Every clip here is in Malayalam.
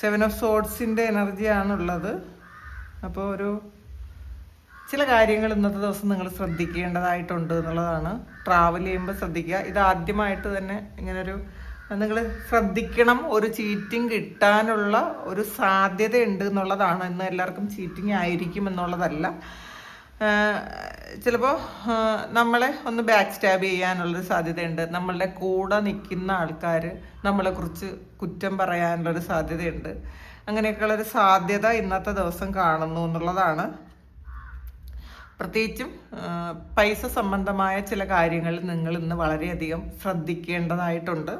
സെവൻ ഓഫ് സോഡ്സിന്റെ എനർജിയാണുള്ളത് അപ്പോൾ ഒരു ചില കാര്യങ്ങൾ ഇന്നത്തെ ദിവസം നിങ്ങൾ ശ്രദ്ധിക്കേണ്ടതായിട്ടുണ്ട് എന്നുള്ളതാണ്. ട്രാവൽ ചെയ്യുമ്പോൾ ശ്രദ്ധിക്കുക. ഇത് ആദ്യമായിട്ട് തന്നെ ഇങ്ങനൊരു നിങ്ങൾ ശ്രദ്ധിക്കണം ഒരു ചീറ്റിംഗ് കിട്ടാനുള്ള ഒരു സാധ്യത ഉണ്ട് എന്നുള്ളതാണ്. ഇന്ന് എല്ലാവർക്കും ചീറ്റിംഗ് ആയിരിക്കും എന്നുള്ളതല്ല. ചിലപ്പോൾ നമ്മളെ ഒന്ന് ബാക്ക് സ്റ്റാബ് ചെയ്യാനുള്ളൊരു സാധ്യതയുണ്ട്. നമ്മളുടെ കൂടെ നിൽക്കുന്ന ആൾക്കാർ നമ്മളെക്കുറിച്ച് കുറ്റം പറയാനുള്ളൊരു സാധ്യതയുണ്ട്. അങ്ങനെയൊക്കെയുള്ളൊരു സാധ്യത ഇന്നത്തെ ദിവസം കാണുന്നു എന്നുള്ളതാണ്. പ്രത്യേകിച്ചും പൈസ സംബന്ധമായ ചില കാര്യങ്ങൾ നിങ്ങൾ ഇന്ന് വളരെയധികം ശ്രദ്ധിക്കേണ്ടതായിട്ടുണ്ട്.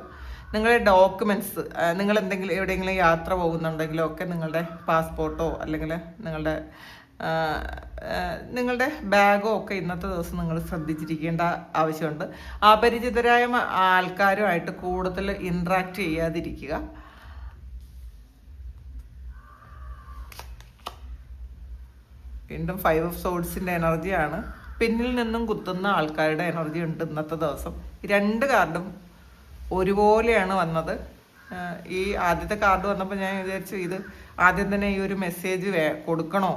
നിങ്ങളുടെ ഡോക്യുമെന്റ്സ് നിങ്ങൾ എന്തെങ്കിലും എവിടെയെങ്കിലും യാത്ര പോകുന്നുണ്ടെങ്കിലോ ഒക്കെ നിങ്ങളുടെ പാസ്പോർട്ടോ അല്ലെങ്കിൽ നിങ്ങളുടെ നിങ്ങളുടെ ബാഗോ ഒക്കെ ഇന്നത്തെ ദിവസം നിങ്ങൾ ശ്രദ്ധിച്ചിരിക്കേണ്ട ആവശ്യമുണ്ട്. അപരിചിതരായ ആൾക്കാരുമായിട്ട് കൂടുതൽ ഇൻട്രാക്ട് ചെയ്യാതിരിക്കുക. വീണ്ടും ഫൈവ് ഓഫ് സോഡ്സിന്റെ എനർജിയാണ് പിന്നിൽ നിന്നും കുത്തുന്ന ആൾക്കാരുടെ എനർജി ഉണ്ട് ഇന്നത്തെ ദിവസം. രണ്ട് കാർഡും ഒരുപോലെയാണ് വന്നത്. ഈ ആദ്യത്തെ കാർഡ് വന്നപ്പോൾ ഞാൻ വിചാരിച്ചു ഇത് ആദ്യം തന്നെ ഈ ഒരു മെസ്സേജ് കൊടുക്കണോ?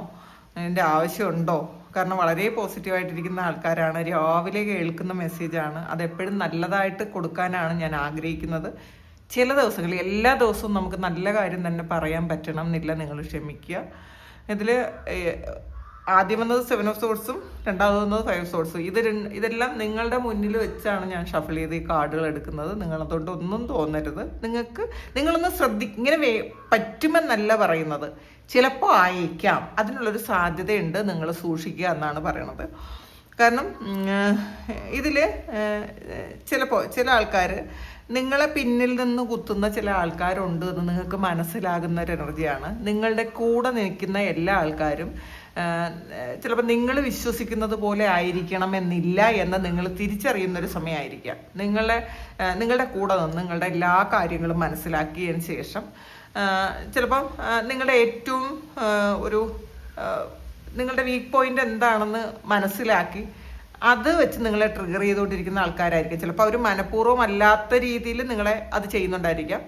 അതിന്റെ ആവശ്യമുണ്ടോ? കാരണം വളരെ പോസിറ്റീവായിട്ടിരിക്കുന്ന ആൾക്കാരാണ്. രാവിലെ കേൾക്കുന്ന മെസ്സേജാണ്. അതെപ്പോഴും നല്ലതായിട്ട് കൊടുക്കാനാണ് ഞാൻ ആഗ്രഹിക്കുന്നത്. ചില ദിവസങ്ങളിൽ എല്ലാ ദിവസവും നമുക്ക് നല്ല കാര്യം തന്നെ പറയാൻ പറ്റണം എന്നില്ല നിങ്ങൾ ക്ഷമിക്കുക. ഇതിൽ ആദ്യം വന്നത് സെവൻ ഓഫ് സോഴ്സും രണ്ടാമത് വന്നത് ഫൈവ് സോഴ്സും ഇത് ഇതെല്ലാം നിങ്ങളുടെ മുന്നിൽ വെച്ചാണ് ഞാൻ ഷഫിൾ ചെയ്ത് ഈ കാർഡുകൾ എടുക്കുന്നത്. നിങ്ങൾ അതുകൊണ്ട് ഒന്നും തോന്നരുത്. നിങ്ങൾക്ക് നിങ്ങളൊന്ന് ശ്രദ്ധി ഇങ്ങനെ വേ പറ്റുമെന്നല്ല പറയുന്നത്. ചിലപ്പോൾ ആയേക്കാം അതിനുള്ളൊരു സാധ്യതയുണ്ട് നിങ്ങൾ സൂക്ഷിക്കുക എന്നാണ് പറയണത്. കാരണം ഇതിൽ ചിലപ്പോൾ ചില ആൾക്കാർ നിങ്ങളെ പിന്നിൽ നിന്ന് കുത്തുന്ന ചില ആൾക്കാരുണ്ട് എന്ന് നിങ്ങൾക്ക് മനസ്സിലാകുന്ന ഒരു എനർജിയാണ്. നിങ്ങളുടെ കൂടെ നിൽക്കുന്ന എല്ലാ ആൾക്കാരും ചിലപ്പോൾ നിങ്ങൾ വിശ്വസിക്കുന്നത് പോലെ ആയിരിക്കണം എന്നില്ല എന്ന് നിങ്ങൾ തിരിച്ചറിയുന്ന ഒരു സമയമായിരിക്കാം. നിങ്ങളെ നിങ്ങളുടെ കൂടെ നിന്ന് നിങ്ങളുടെ എല്ലാ കാര്യങ്ങളും മനസ്സിലാക്കിയതിന് ശേഷം ചിലപ്പം നിങ്ങളുടെ ഏറ്റവും ഒരു നിങ്ങളുടെ വീക്ക് പോയിന്റ് എന്താണെന്ന് മനസ്സിലാക്കി അത് വെച്ച് നിങ്ങളെ ട്രിഗർ ചെയ്തുകൊണ്ടിരിക്കുന്ന ആൾക്കാരായിരിക്കും. ചിലപ്പോൾ അവർ മനഃപൂർവം അല്ലാത്ത രീതിയിൽ നിങ്ങളെ അത് ചെയ്യുന്നുണ്ടായിരിക്കാം.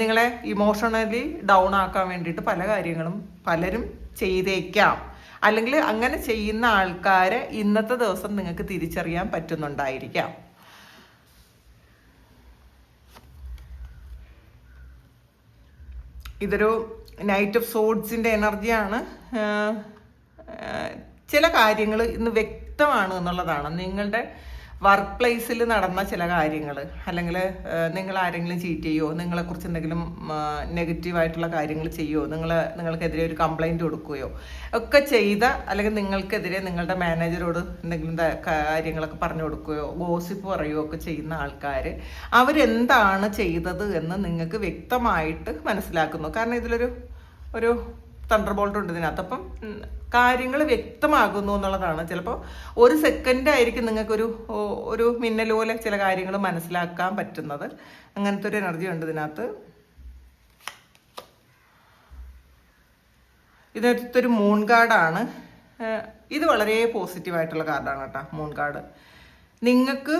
നിങ്ങളെ ഇമോഷണലി ഡൗൺ ആക്കാൻ വേണ്ടിയിട്ട് പല കാര്യങ്ങളും പലരും ചെയ്തേക്കാം. അല്ലെങ്കിൽ അങ്ങനെ ചെയ്യുന്ന ആൾക്കാരെ ഇന്നത്തെ ദിവസം നിങ്ങൾക്ക് തിരിച്ചറിയാൻ പറ്റുന്നുണ്ടായിരിക്കാം. ഇതൊരു നൈറ്റ് ഓഫ് സോഡ്സിന്റെ എനർജിയാണ് ചില കാര്യങ്ങൾ ഇന്ന് വ്യക്തമാണ് എന്നുള്ളതാണ്. നിങ്ങളുടെ വർക്ക് പ്ലേസിൽ നടന്ന ചില കാര്യങ്ങൾ അല്ലെങ്കിൽ നിങ്ങൾ ആരെങ്കിലും ചീറ്റ് ചെയ്യോ? നിങ്ങളെക്കുറിച്ച് എന്തെങ്കിലും നെഗറ്റീവായിട്ടുള്ള കാര്യങ്ങൾ ചെയ്യോ? നിങ്ങൾ നിങ്ങൾക്കെതിരെ ഒരു കംപ്ലൈന്റ് കൊടുക്കുകയോ? ഒക്കെ ചെയ്ത അല്ലെങ്കിൽ നിങ്ങൾക്കെതിരെ നിങ്ങളുടെ മാനേജരോട് എന്തെങ്കിലും കാര്യങ്ങളൊക്കെ പറഞ്ഞു കൊടുക്കുകയോ ഗോസിപ്പ് പറയുകയോ ഒക്കെ ചെയ്യുന്ന ആൾക്കാർ അവരെന്താണ് ചെയ്തത് എന്ന് നിങ്ങൾക്ക് വ്യക്തമായിട്ട് മനസ്സിലാക്കുന്നു. കാരണം ഇതിലൊരു ഒരു തണ്ടർ ബോൾട്ട് ഉണ്ട് ഇതിനകത്ത്. അപ്പം കാര്യങ്ങൾ വ്യക്തമാകുന്നു എന്നുള്ളതാണ്. ചിലപ്പോൾ ഒരു സെക്കൻഡ് ആയിരിക്കും നിങ്ങൾക്കൊരു ഒരു മിന്നൽ പോലെ ചില കാര്യങ്ങൾ മനസ്സിലാക്കാൻ പറ്റുന്നത്. അങ്ങനത്തെ ഒരു എനർജി ഉണ്ട് ഇതിനകത്ത്. ഇതിനകത്തൊരു മൂൺ കാർഡാണ് ഇത് വളരെ പോസിറ്റീവായിട്ടുള്ള കാർഡാണ് കേട്ടോ മൂൺ കാർഡ് നിങ്ങൾക്ക്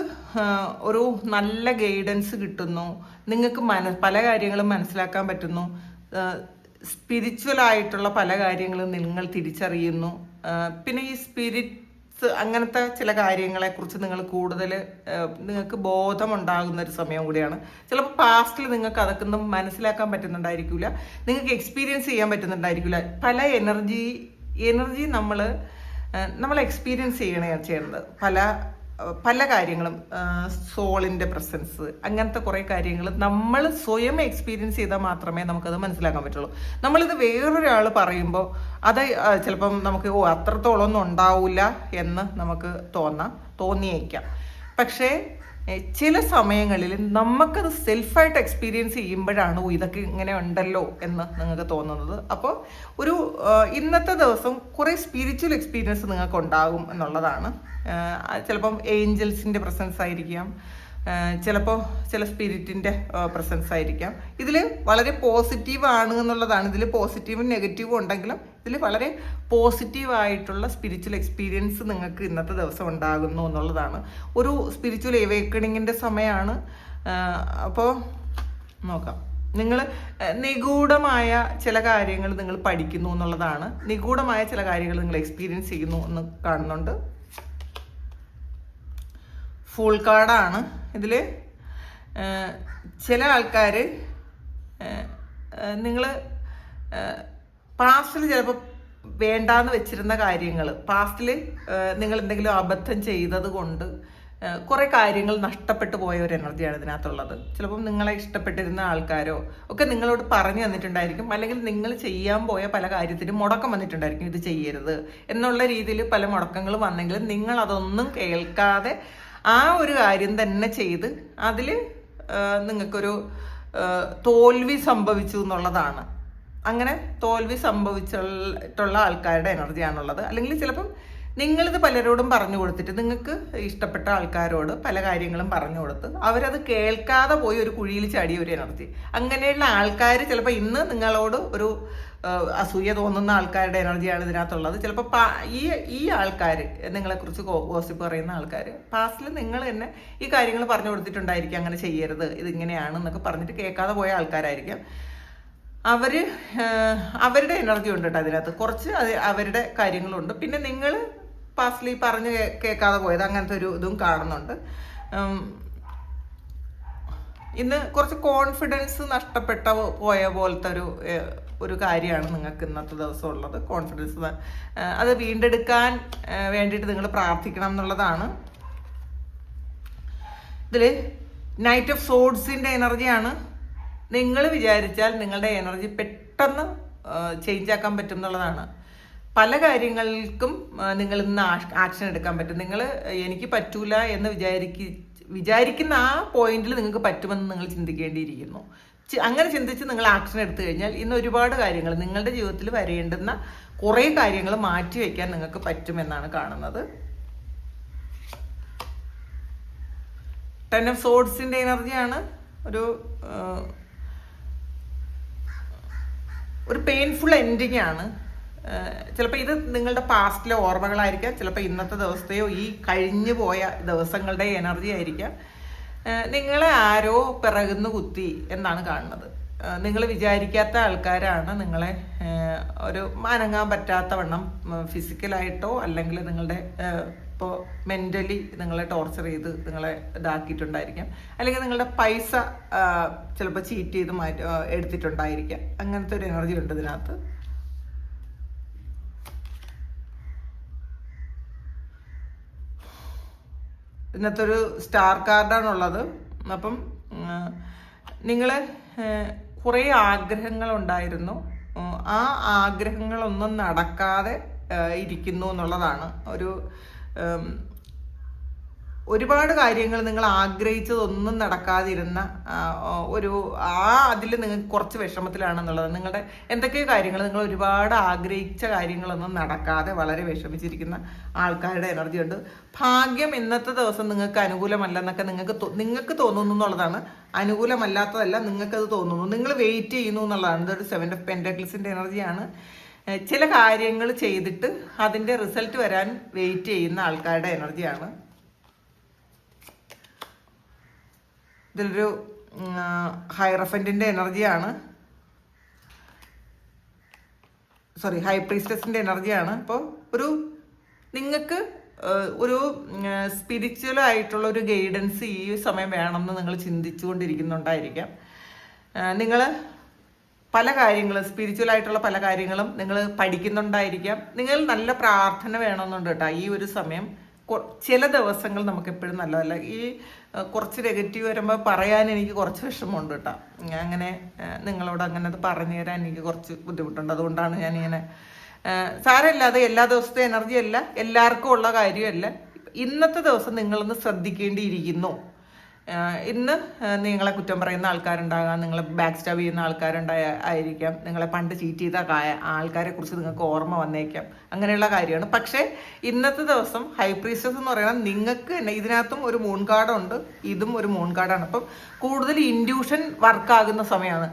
ഒരു നല്ല ഗൈഡൻസ് കിട്ടുന്നു. നിങ്ങൾക്ക് മന പല കാര്യങ്ങളും മനസ്സിലാക്കാൻ പറ്റുന്നു. സ്പിരിച്വൽ ആയിട്ടുള്ള പല കാര്യങ്ങളും നിങ്ങൾ തിരിച്ചറിയുന്നു. പിന്നെ ഈ സ്പിരിറ്റ്സ് അങ്ങനത്തെ ചില കാര്യങ്ങളെക്കുറിച്ച് നിങ്ങൾ കൂടുതൽ നിങ്ങൾക്ക് ബോധമുണ്ടാകുന്ന ഒരു സമയം കൂടിയാണ്. ചിലപ്പോൾ പാസ്റ്റിൽ നിങ്ങൾക്ക് അതൊക്കെ മനസ്സിലാക്കാൻ പറ്റുന്നുണ്ടായിരിക്കില്ല നിങ്ങൾക്ക് എക്സ്പീരിയൻസ് ചെയ്യാൻ പറ്റുന്നുണ്ടായിരിക്കില്ല പല എനർജി എനർജി നമ്മൾ നമ്മൾ എക്സ്പീരിയൻസ് ചെയ്യണേ ചെയ്യുന്നത് പല പല കാര്യങ്ങളും സോളിന്റെ പ്രസൻസ് അങ്ങനത്തെ കുറേ കാര്യങ്ങൾ നമ്മൾ സ്വയം എക്സ്പീരിയൻസ് ചെയ്താൽ മാത്രമേ നമുക്കത് മനസ്സിലാക്കാൻ പറ്റുള്ളൂ. നമ്മളിത് വേറൊരാൾ പറയുമ്പോൾ അത് ചിലപ്പം നമുക്ക് ഓ അത്രത്തോളം ഒന്നും ഉണ്ടാവില്ല എന്ന് നമുക്ക് തോന്നാം തോന്നിയേക്കാം. പക്ഷേ ചില സമയങ്ങളിൽ നമുക്കത് സെൽഫായിട്ട് എക്സ്പീരിയൻസ് ചെയ്യുമ്പോഴാണ് "ഓ, ഇതൊക്കെ ഇങ്ങനെ ഉണ്ടല്ലോ എന്ന് നിങ്ങൾക്ക് തോന്നുന്നത്. അപ്പോൾ ഒരു ഇന്നത്തെ ദിവസം കുറേ സ്പിരിച്വൽ എക്സ്പീരിയൻസ് നിങ്ങൾക്ക് ഉണ്ടാകും എന്നുള്ളതാണ്. ചിലപ്പം ഏഞ്ചൽസിന്റെ പ്രസൻസ് ആയിരിക്കാം. ചിലപ്പോൾ ചില സ്പിരിറ്റിന്റെ പ്രസൻസ് ആയിരിക്കാം. ഇതിൽ വളരെ പോസിറ്റീവ് ആണ് എന്നുള്ളതാണ്. ഇതിൽ പോസിറ്റീവും നെഗറ്റീവും ഉണ്ടെങ്കിലും ഇതിൽ വളരെ പോസിറ്റീവ് ആയിട്ടുള്ള സ്പിരിച്വൽ എക്സ്പീരിയൻസ് നിങ്ങൾക്ക് ഇന്നത്തെ ദിവസം ഉണ്ടാകുന്നു എന്നുള്ളതാണ്. ഒരു സ്പിരിച്വൽ എവേക്കണിങ്ങിന്റെ സമയമാണ് അപ്പോൾ നോക്കാം. നിങ്ങൾ നിഗൂഢമായ ചില കാര്യങ്ങൾ നിങ്ങൾ പഠിക്കുന്നു എന്നുള്ളതാണ്. നിഗൂഢമായ ചില കാര്യങ്ങൾ നിങ്ങൾ എക്സ്പീരിയൻസ് ചെയ്യുന്നു എന്ന് കാണുന്നുണ്ട്. ഫുൾ കാർഡാണ് ഇതിൽ ചില ആൾക്കാർ നിങ്ങൾ പാസ്റ്റിൽ ചിലപ്പോൾ വേണ്ടാന്ന് വെച്ചിരുന്ന കാര്യങ്ങൾ പാസ്റ്റിൽ നിങ്ങൾ എന്തെങ്കിലും അബദ്ധം ചെയ്തത് കൊണ്ട് കുറേ കാര്യങ്ങൾ നഷ്ടപ്പെട്ടു പോയ ഒരു എനർജിയാണ് ഇതിനകത്തുള്ളത്. ചിലപ്പം നിങ്ങളെ ഇഷ്ടപ്പെട്ടിരുന്ന ആൾക്കാരോ ഒക്കെ നിങ്ങളോട് പറഞ്ഞു തന്നിട്ടുണ്ടായിരിക്കും. അല്ലെങ്കിൽ നിങ്ങൾ ചെയ്യാൻ പോയ പല കാര്യത്തിനും മുടക്കം വന്നിട്ടുണ്ടായിരിക്കും ഇത് ചെയ്യരുത്. എന്നുള്ള രീതിയിൽ പല മുടക്കങ്ങളും വന്നെങ്കിലും നിങ്ങൾ അതൊന്നും കേൾക്കാതെ ആ ഒരു കാര്യം തന്നെ ചെയ്ത് അതിൽ നിങ്ങൾക്കൊരു തോൽവി സംഭവിച്ചു എന്നുള്ളതാണ്. അങ്ങനെ തോൽവി സംഭവിച്ചിട്ടുള്ള ആൾക്കാരുടെ എനർജിയാണുള്ളത്. അല്ലെങ്കിൽ ചിലപ്പം നിങ്ങളിത് പലരോടും പറഞ്ഞു കൊടുത്തിട്ട് നിങ്ങൾക്ക് ഇഷ്ടപ്പെട്ട ആൾക്കാരോട് പല കാര്യങ്ങളും പറഞ്ഞു കൊടുത്ത് അവരത് കേൾക്കാതെ പോയി ഒരു കുഴിയിൽ ചാടിയ ഒരു എനർജി. അങ്ങനെയുള്ള ആൾക്കാർ ചിലപ്പോൾ ഇന്ന് നിങ്ങളോട് ഒരു അസൂയ തോന്നുന്ന ആൾക്കാരുടെ എനർജിയാണ് ഇതിനകത്തുള്ളത്. ചിലപ്പോൾ ഈ ഈ ആൾക്കാർ നിങ്ങളെക്കുറിച്ച് ഗോസിപ്പ് പറയുന്ന ആൾക്കാർ പാസ്റ്റിൽ നിങ്ങൾ തന്നെ ഈ കാര്യങ്ങൾ പറഞ്ഞു കൊടുത്തിട്ടുണ്ടായിരിക്കും അങ്ങനെ ചെയ്യരുത് ഇതിങ്ങനെയാണ് എന്നൊക്കെ പറഞ്ഞിട്ട് കേൾക്കാതെ പോയ ആൾക്കാരായിരിക്കും. അവർ അവരുടെ എനർജി ഉണ്ട് കേട്ടോ അതിനകത്ത്. കുറച്ച് അവരുടെ കാര്യങ്ങളുണ്ട്. പിന്നെ നിങ്ങൾ പാസ്റ്റിൽ ഈ പറഞ്ഞ് കേൾക്കാതെ പോയത് അങ്ങനത്തെ ഒരു ഇതും കാണുന്നുണ്ട്. ഇന്ന് കുറച്ച് കോൺഫിഡൻസ് നഷ്ടപ്പെട്ട പോയ പോലത്തെ ഒരു ഒരു കാര്യമാണ് നിങ്ങൾക്ക് ഇന്നത്തെ ദിവസം ഉള്ളത്. കോൺഫിഡൻസ് അത് വീണ്ടെടുക്കാൻ വേണ്ടിയിട്ട് നിങ്ങൾ പ്രാർത്ഥിക്കണം എന്നുള്ളതാണ്. ഇതിൽ നൈറ്റ് ഓഫ് സോഡ്സിന്റെ എനർജിയാണ് നിങ്ങൾ വിചാരിച്ചാൽ നിങ്ങളുടെ എനർജി പെട്ടെന്ന് ചേഞ്ച് ആക്കാൻ പറ്റും എന്നുള്ളതാണ്. പല കാര്യങ്ങൾക്കും നിങ്ങൾ ഇന്ന് ആക്ഷൻ എടുക്കാൻ പറ്റും. നിങ്ങൾ എനിക്ക് പറ്റൂല എന്ന് വിചാരിക്ക വിചാരിക്കുന്ന ആ പോയിന്റിൽ നിങ്ങൾക്ക് പറ്റുമെന്ന് നിങ്ങൾ ചിന്തിക്കേണ്ടിയിരിക്കുന്നു. അങ്ങനെ ചിന്തിച്ച് നിങ്ങൾ ആക്ഷൻ എടുത്തു കഴിഞ്ഞാൽ ഇന്ന് ഒരുപാട് കാര്യങ്ങൾ നിങ്ങളുടെ ജീവിതത്തിൽ വരേണ്ടുന്ന കുറേ കാര്യങ്ങൾ മാറ്റി വയ്ക്കാൻ നിങ്ങൾക്ക് പറ്റുമെന്നാണ് കാണുന്നത്. ടെൻ ഓഫ് സോഡ്സിന്റെ എനർജിയാണ് ഒരു ഒരു പെയിൻഫുൾ എൻഡിങ് ആണ്. ചിലപ്പോൾ ഇത് നിങ്ങളുടെ പാസ്റ്റിലെ ഓർമ്മകളായിരിക്കാം ചിലപ്പോൾ ഇന്നത്തെ ദിവസത്തെയോ ഈ കഴിഞ്ഞു പോയ ദിവസങ്ങളുടെ എനർജി ആയിരിക്കാം. നിങ്ങളെ ആരോ പിറകുന്ന് കുത്തി എന്നാണ് കാണുന്നത്. നിങ്ങൾ വിചാരിക്കാത്ത ആൾക്കാരാണ് നിങ്ങളെ ഒരു മാനങ്ങാൻ പറ്റാത്ത വണ്ണം ഫിസിക്കലായിട്ടോ അല്ലെങ്കിൽ നിങ്ങളുടെ ഇപ്പോൾ മെന്റലി നിങ്ങളെ ടോർച്ചർ ചെയ്ത് നിങ്ങളെ ഇതാക്കിയിട്ടുണ്ടായിരിക്കാം. അല്ലെങ്കിൽ നിങ്ങളുടെ പൈസ ചിലപ്പോൾ ചീറ്റ് ചെയ്ത് മാറ്റി എടുത്തിട്ടുണ്ടായിരിക്കാം. അങ്ങനത്തെ ഒരു എനർജി ഉണ്ട് ഇതിനകത്ത്. ഇതിനകത്ത് ഒരു സ്റ്റാർ കാർഡാണുള്ളത്. അപ്പം നിങ്ങൾ കുറേ ആഗ്രഹങ്ങളുണ്ടായിരുന്നു. ആ ആഗ്രഹങ്ങളൊന്നും നടക്കാതെ ഇരിക്കുന്നു എന്നുള്ളതാണ് ഒരു ഒരുപാട് കാര്യങ്ങൾ നിങ്ങൾ ആഗ്രഹിച്ചതൊന്നും നടക്കാതിരുന്ന ഒരു ആ അതിൽ നിങ്ങൾ കുറച്ച് വിഷമത്തിലാണെന്നുള്ളത്. നിങ്ങളുടെ എന്തൊക്കെയോ കാര്യങ്ങൾ നിങ്ങൾ ഒരുപാട് ആഗ്രഹിച്ച കാര്യങ്ങളൊന്നും നടക്കാതെ വളരെ വിഷമിച്ചിരിക്കുന്ന ആൾക്കാരുടെ എനർജി ഉണ്ട് ഭാഗ്യം ഇന്നത്തെ ദിവസം നിങ്ങൾക്ക് അനുകൂലമല്ലെന്നൊക്കെ നിങ്ങൾക്ക് നിങ്ങൾക്ക് തോന്നുന്നു എന്നുള്ളതാണ്. അനുകൂലമല്ലാത്തതല്ല നിങ്ങൾക്കത് തോന്നുന്നു. നിങ്ങൾ വെയിറ്റ് ചെയ്യുന്നു എന്നുള്ളതാണ്. ഇതൊരു സെവൻ ഓഫ് പെൻഡക്ലിസിന്റെ എനർജിയാണ്. ചില കാര്യങ്ങൾ ചെയ്തിട്ട് അതിന്റെ റിസൾട്ട് വരാൻ വെയിറ്റ് ചെയ്യുന്ന ആൾക്കാരുടെ എനർജിയാണ്. ഇതിലൊരു ഹൈറഫന്റിന്റെ എനർജിയാണ്. സോറി ഹൈ പ്രീസ്റ്റസിന്റെ എനർജിയാണ്. അപ്പോൾ ഒരു നിങ്ങൾക്ക് ഒരു സ്പിരിച്വൽ ആയിട്ടുള്ള ഒരു ഗൈഡൻസ് ഈ സമയം വേണമെന്ന് നിങ്ങൾ ചിന്തിച്ചുകൊണ്ടിരിക്കുന്നുണ്ടായിരിക്കാം. നിങ്ങൾ പല കാര്യങ്ങളും സ്പിരിച്വൽ ആയിട്ടുള്ള പല കാര്യങ്ങളും നിങ്ങൾ പഠിക്കുന്നുണ്ടായിരിക്കാം. നിങ്ങൾ നല്ല പ്രാർത്ഥന വേണമെന്നുണ്ട് കേട്ടോ ഈ ഒരു സമയം. ചില ദിവസങ്ങൾ നമുക്ക് എപ്പോഴും നല്ലതല്ല. ഈ കുറച്ച് നെഗറ്റീവ് വരുമ്പോൾ പറയാൻ എനിക്ക് കുറച്ച് വിഷമമുണ്ട് കേട്ടോ. ഞാൻ അങ്ങനെ നിങ്ങളോട് അങ്ങനെ അത് പറഞ്ഞു തരാൻ എനിക്ക് കുറച്ച് ബുദ്ധിമുട്ടുണ്ട്. അതുകൊണ്ടാണ് ഞാനിങ്ങനെ സാരമില്ല അത് എല്ലാ ദിവസത്തെ എനർജി അല്ല എല്ലാവർക്കും ഉള്ള കാര്യമല്ല. ഇന്നത്തെ ദിവസം നിങ്ങളൊന്ന് ശ്രദ്ധിക്കേണ്ടിയിരിക്കുന്നു. ഇന്ന് നിങ്ങളെ കുറ്റം പറയുന്ന ആൾക്കാരുണ്ടാകാം നിങ്ങളെ ബാക്ക് സ്റ്റാബ് ചെയ്യുന്ന ആൾക്കാരുണ്ടായ ആയിരിക്കാം. നിങ്ങളെ പണ്ട് ചീറ്റ് ചെയ്ത ആൾക്കാരെ കുറിച്ച് നിങ്ങൾക്ക് ഓർമ്മ വന്നേക്കാം. അങ്ങനെയുള്ള കാര്യമാണ്. പക്ഷേ ഇന്നത്തെ ദിവസം ഹൈ പ്രീസ്റ്റസ് എന്ന് പറയുന്നത് നിങ്ങൾക്ക് തന്നെ ഇതിനകത്തും ഒരു മൂൺ കാർഡുണ്ട് ഇതും ഒരു മൂൺ കാർഡാണ് അപ്പം കൂടുതൽ ഇൻഡ്യൂഷൻ വർക്കാകുന്ന സമയമാണ്.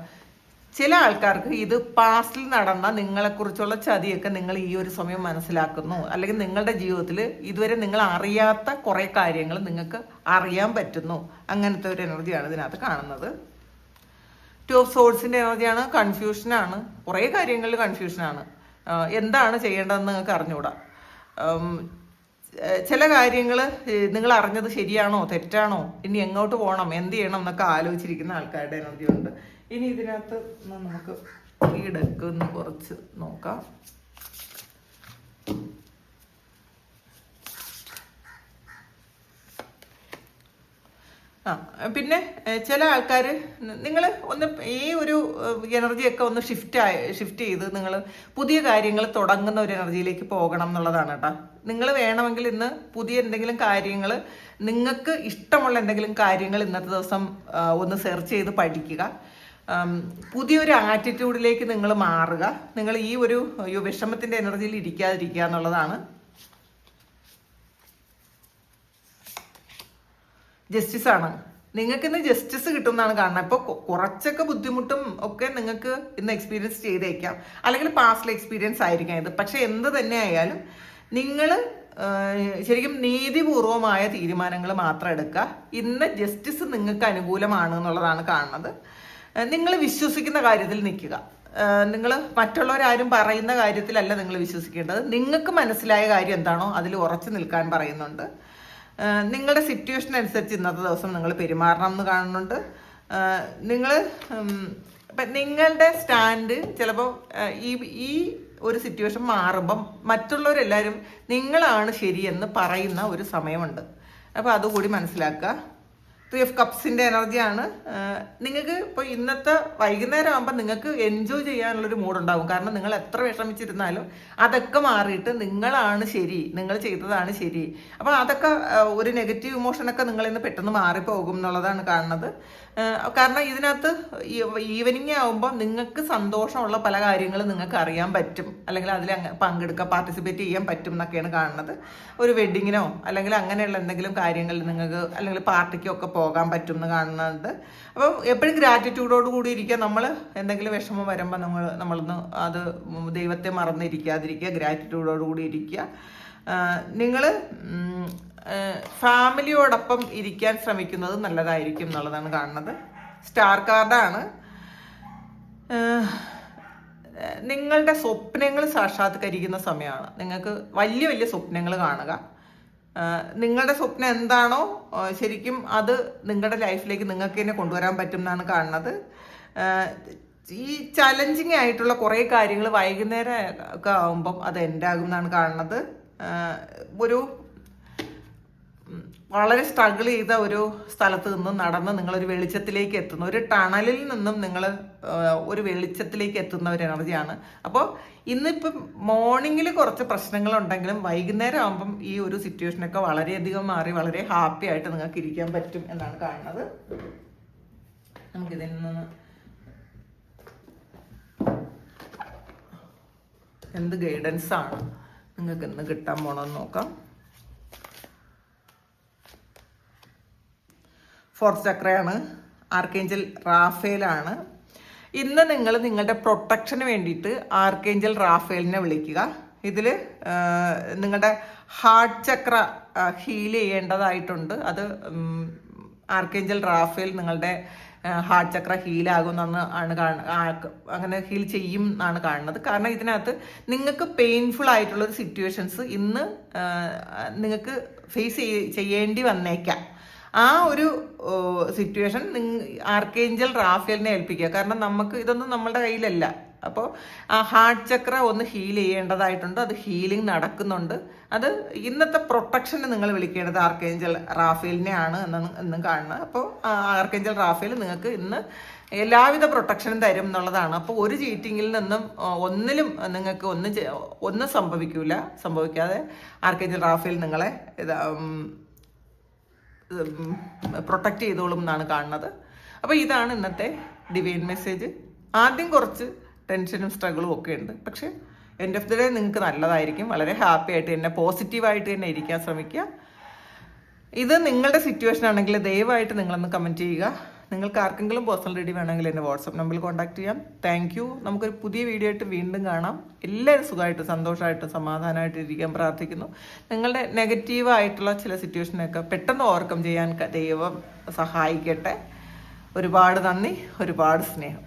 ചില ആൾക്കാർക്ക് ഇത് പാസ്റ്റിൽ നടന്ന നിങ്ങളെക്കുറിച്ചുള്ള ചതിയൊക്കെ നിങ്ങൾ ഈ ഒരു സമയം മനസ്സിലാക്കുന്നു. അല്ലെങ്കിൽ നിങ്ങളുടെ ജീവിതത്തിൽ ഇതുവരെ നിങ്ങൾ അറിയാത്ത കുറേ കാര്യങ്ങൾ നിങ്ങൾക്ക് അറിയാൻ പറ്റുന്നു. അങ്ങനത്തെ ഒരു എനർജിയാണ് ഇതിനകത്ത് കാണുന്നത്. ടു ഓഫ് സോഴ്സിന്റെ എനർജിയാണ് കൺഫ്യൂഷനാണ് കുറേ കാര്യങ്ങളിൽ കൺഫ്യൂഷനാണ് എന്താണ് ചെയ്യേണ്ടതെന്ന് നിങ്ങൾക്ക് അറിഞ്ഞുകൂടാ. ചില കാര്യങ്ങൾ നിങ്ങൾ അറിഞ്ഞത് ശരിയാണോ തെറ്റാണോ ഇനി എങ്ങോട്ട് പോകണം എന്ത് ചെയ്യണം എന്നൊക്കെ ആലോചിച്ചിരിക്കുന്ന ആൾക്കാരുടെ എനർജി ഉണ്ട്. ഇനി ഇതിനകത്ത് നമുക്ക് ഈ ഡക്ക് ഒന്ന് കുറച്ച് നോക്കാം. ആ പിന്നെ ചില ആൾക്കാർ നിങ്ങൾ ഒന്ന് ഈ ഒരു എനർജിയൊക്കെ ഒന്ന് ഷിഫ്റ്റ് ആയി ഷിഫ്റ്റ് ചെയ്ത് നിങ്ങൾ പുതിയ കാര്യങ്ങൾ തുടങ്ങുന്ന ഒരു എനർജിയിലേക്ക് പോകണം എന്നുള്ളതാണ് കേട്ടോ നിങ്ങൾ വേണമെങ്കിൽ ഇന്ന് പുതിയ എന്തെങ്കിലും കാര്യങ്ങൾ നിങ്ങൾക്ക് ഇഷ്ടമുള്ള എന്തെങ്കിലും കാര്യങ്ങൾ ഇന്നത്തെ ദിവസം ഒന്ന് സെർച്ച് ചെയ്ത് പഠിക്കുക. പുതിയൊരു ആറ്റിറ്റ്യൂഡിലേക്ക് നിങ്ങൾ മാറുക. നിങ്ങൾ ഈ ഒരു വിഷമത്തിന്റെ എനർജിയിൽ ഇരിക്കാതിരിക്കുക എന്നുള്ളതാണ്. ജസ്റ്റിസ് ആണ്. നിങ്ങൾക്ക് ഇന്ന് ജസ്റ്റിസ് കിട്ടും എന്നാണ് കാണുന്നത് ഇപ്പോൾ കുറച്ചൊക്കെ ബുദ്ധിമുട്ടും ഒക്കെ നിങ്ങൾക്ക് ഇന്ന് എക്സ്പീരിയൻസ് ചെയ്തേക്കാം. അല്ലെങ്കിൽ പാസ്റ്റിൽ എക്സ്പീരിയൻസ് ആയിരിക്കാം ഇത്. പക്ഷെ എന്ത് തന്നെ ആയാലും നിങ്ങൾ ശരിക്കും നീതിപൂർവമായ തീരുമാനങ്ങൾ മാത്രം എടുക്കുക. ഇന്ന് ജസ്റ്റിസ് നിങ്ങൾക്ക് അനുകൂലമാണ് എന്നുള്ളതാണ് കാണുന്നത്. നിങ്ങൾ വിശ്വസിക്കുന്ന കാര്യത്തിൽ നിൽക്കുക. നിങ്ങൾ മറ്റുള്ളവരാരും പറയുന്ന കാര്യത്തിലല്ല നിങ്ങൾ വിശ്വസിക്കേണ്ടത്. നിങ്ങൾക്ക് മനസ്സിലായ കാര്യം എന്താണോ അതിൽ ഉറച്ചു നിൽക്കാൻ പറയുന്നുണ്ട്. നിങ്ങളുടെ സിറ്റുവേഷൻ അനുസരിച്ച് ഇന്നത്തെ ദിവസം നിങ്ങൾ പെരുമാറണം എന്ന് കാണുന്നുണ്ട്. നിങ്ങൾ നിങ്ങളുടെ സ്റ്റാൻഡ് ചിലപ്പോൾ ഈ ഈ ഒരു സിറ്റുവേഷൻ മാറുമ്പം മറ്റുള്ളവരെല്ലാവരും നിങ്ങളാണ് ശരിയെന്ന് പറയുന്ന ഒരു സമയമുണ്ട്. അപ്പോൾ അതുകൂടി മനസ്സിലാക്കുക. ത്രീ ഓഫ് കപ്സിന്റെ എനർജിയാണ് നിങ്ങൾക്ക് ഇപ്പോൾ ഇന്നത്തെ വൈകുന്നേരം ആകുമ്പോൾ നിങ്ങൾക്ക് എൻജോയ് ചെയ്യാനുള്ളൊരു മൂഡുണ്ടാകും കാരണം നിങ്ങൾ എത്ര വിഷമിച്ചിരുന്നാലും അതൊക്കെ മാറിയിട്ട് നിങ്ങളാണ് ശരി നിങ്ങൾ ചെയ്തതാണ് ശരി. അപ്പോൾ അതൊക്കെ ഒരു നെഗറ്റീവ് ഇമോഷനൊക്കെ നിങ്ങളിൽ നിന്ന് പെട്ടെന്ന് മാറിപ്പോകും എന്നുള്ളതാണ് കാണുന്നത്. കാരണം ഇതിനകത്ത് ഈവനിങ് ആകുമ്പോൾ നിങ്ങൾക്ക് സന്തോഷമുള്ള പല കാര്യങ്ങളും നിങ്ങൾക്ക് അറിയാൻ പറ്റും. അല്ലെങ്കിൽ അതിൽ പങ്കെടുക്കുക പാർട്ടിസിപ്പേറ്റ് ചെയ്യാൻ പറ്റും എന്നൊക്കെയാണ് കാണുന്നത്. ഒരു വെഡിങ്ങിനോ അല്ലെങ്കിൽ അങ്ങനെയുള്ള എന്തെങ്കിലും കാര്യങ്ങളിൽ നിങ്ങൾക്ക് അല്ലെങ്കിൽ പാർട്ടിക്കോ ഒക്കെ പോകാൻ പറ്റും എന്ന് കാണുന്നുണ്ട് അപ്പം എപ്പോഴും ഗ്രാറ്റിറ്റ്യൂഡോട് കൂടി ഇരിക്കുക. നമ്മൾ എന്തെങ്കിലും വിഷമം വരുമ്പോൾ നമ്മൾ നമ്മളൊന്ന് അത് ദൈവത്തെ മറന്നിരിക്കാതിരിക്കുക. ഗ്രാറ്റിറ്റ്യൂഡോട് കൂടി ഇരിക്കുക. നിങ്ങൾ ഫാമിലിയോടൊപ്പം ഇരിക്കാൻ ശ്രമിക്കുന്നത് നല്ലതായിരിക്കും എന്നുള്ളതാണ് കാണുന്നത്. സ്റ്റാർ കാർഡാണ്. നിങ്ങളുടെ സ്വപ്നങ്ങൾ സാക്ഷാത്കരിക്കുന്ന സമയമാണ്. നിങ്ങൾക്ക് വലിയ വലിയ സ്വപ്നങ്ങൾ കാണുക. നിങ്ങളുടെ സ്വപ്നം എന്താണോ ശരിക്കും അത് നിങ്ങളുടെ ലൈഫിലേക്ക് നിങ്ങൾക്ക് തന്നെ കൊണ്ടുവരാൻ പറ്റും എന്നാണ് കാണുന്നത് ഈ ചലഞ്ചിങ് ആയിട്ടുള്ള കുറേ കാര്യങ്ങൾ വൈകുന്നേരം ഒക്കെ ആകുമ്പം അത് എൻഡാകും എന്നാണ് കാണുന്നത്. ഒരു വളരെ സ്ട്രഗിൾ ചെയ്ത ഒരു സ്ഥലത്ത് നിന്നും നടന്ന് നിങ്ങളൊരു വെളിച്ചത്തിലേക്ക് എത്തുന്നു. ഒരു ടണലിൽ നിന്നും നിങ്ങൾ ഒരു വെളിച്ചത്തിലേക്ക് എത്തുന്ന ഒരു എനർജിയാണ്. അപ്പോൾ ഇന്നിപ്പം മോർണിംഗിൽ കുറച്ച് പ്രശ്നങ്ങളുണ്ടെങ്കിലും വൈകുന്നേരം ആകുമ്പം ഈ ഒരു സിറ്റുവേഷനൊക്കെ വളരെയധികം മാറി വളരെ ഹാപ്പി ആയിട്ട് നിങ്ങൾക്ക് ഇരിക്കാൻ പറ്റും എന്നാണ് കാണുന്നത്. നമുക്കിതിൽ നിന്ന് എന്ത് ഗൈഡൻസ് ആണ്? നിങ്ങൾക്ക് ഇന്ന് കിട്ടാൻ പോണമെന്ന് നോക്കാം. ഫോർത്ത് ചക്രയാണ്. ആർക്കേഞ്ചൽ റാഫേലാണ്. ഇന്ന് നിങ്ങൾ നിങ്ങളുടെ പ്രൊട്ടക്ഷന് വേണ്ടിയിട്ട് ആർക്കേഞ്ചൽ റാഫേലിനെ വിളിക്കുക. ഇതിൽ നിങ്ങളുടെ ഹാർട്ട് ചക്ര ഹീൽ ചെയ്യേണ്ടതായിട്ടുണ്ട്. അത് ആർക്കേഞ്ചൽ റാഫേൽ നിങ്ങളുടെ ഹാർട്ട് ചക്ര ഹീലാകുമെന്നാണ് ആണ് കാണ- അങ്ങനെ ഹീൽ ചെയ്യും എന്നാണ് കാണുന്നത്. കാരണം ഇതിനകത്ത് നിങ്ങൾക്ക് പെയിൻഫുൾ ആയിട്ടുള്ള സിറ്റുവേഷൻസ് ഇന്ന് നിങ്ങൾക്ക് ഫേസ് ചെയ്യേണ്ടി വന്നേക്കാം. ആ ഒരു സിറ്റുവേഷൻ ആർക്കേഞ്ചൽ റാഫേലിനെ ഏൽപ്പിക്കുക. കാരണം നമുക്ക് ഇതൊന്നും നമ്മളുടെ കയ്യിലല്ല. അപ്പോൾ ആ ഹാർട്ട് ചക്ര ഒന്ന് ഹീൽ ചെയ്യേണ്ടതായിട്ടുണ്ട്. അത് ഹീലിംഗ് നടക്കുന്നുണ്ട്. അത് ഇന്നത്തെ പ്രൊട്ടക്ഷന് നിങ്ങൾ വിളിക്കേണ്ടത് ആർക്കേഞ്ചൽ റാഫേലിനെയാണ് എന്നാണ് എന്നും കാണുന്നത്. അപ്പോൾ ആർക്കേഞ്ചൽ റാഫേൽ നിങ്ങൾക്ക് ഇന്ന് എല്ലാവിധ പ്രൊട്ടക്ഷനും തരും എന്നുള്ളതാണ്. അപ്പോൾ ഒരു ചീറ്റിങ്ങിൽ നിന്നും ഒന്നിലും നിങ്ങൾക്ക് ഒന്നും ഒന്നും സംഭവിക്കൂല. സംഭവിക്കാതെ ആർക്കേഞ്ചൽ റാഫേൽ നിങ്ങളെ പ്രൊട്ടക്റ്റ് ചെയ്തോളും എന്നാണ് കാണുന്നത്. അപ്പോൾ ഇതാണ് ഇന്നത്തെ ഡിവൈൻ മെസ്സേജ് ആദ്യം കുറച്ച് ടെൻഷനും സ്ട്രഗിളും ഒക്കെ ഉണ്ട്. പക്ഷേ എൻഡ് ഓഫ് ദി ഡേ നിങ്ങൾക്ക് നല്ലതായിരിക്കും. വളരെ ഹാപ്പി ആയിട്ട് തന്നെ പോസിറ്റീവായിട്ട് തന്നെ ഇരിക്കാൻ ശ്രമിക്കുക. ഇത് നിങ്ങളുടെ സിറ്റുവേഷൻ ആണെങ്കിൽ ദയവായിട്ട് നിങ്ങളൊന്ന് കമന്റ് ചെയ്യുക. നിങ്ങൾക്ക് ആർക്കെങ്കിലും പേഴ്സണൽ റെഡി വേണമെങ്കിൽ എന്നെ വാട്സപ്പ് നമ്പറിൽ കോൺടാക്ട് ചെയ്യാം. താങ്ക് യു നമുക്കൊരു പുതിയ വീഡിയോ ആയിട്ട് വീണ്ടും കാണാം. എല്ലാവരും സുഖമായിട്ട് സന്തോഷമായിട്ട് സമാധാനമായിട്ട് ഇരിക്കാൻ പ്രാർത്ഥിക്കുന്നു. നിങ്ങളുടെ നെഗറ്റീവായിട്ടുള്ള ചില സിറ്റുവേഷനൊക്കെ പെട്ടെന്ന് ഓവർകം ചെയ്യാൻ ദൈവം സഹായിക്കട്ടെ. ഒരുപാട് നന്ദി ഒരുപാട് സ്നേഹം.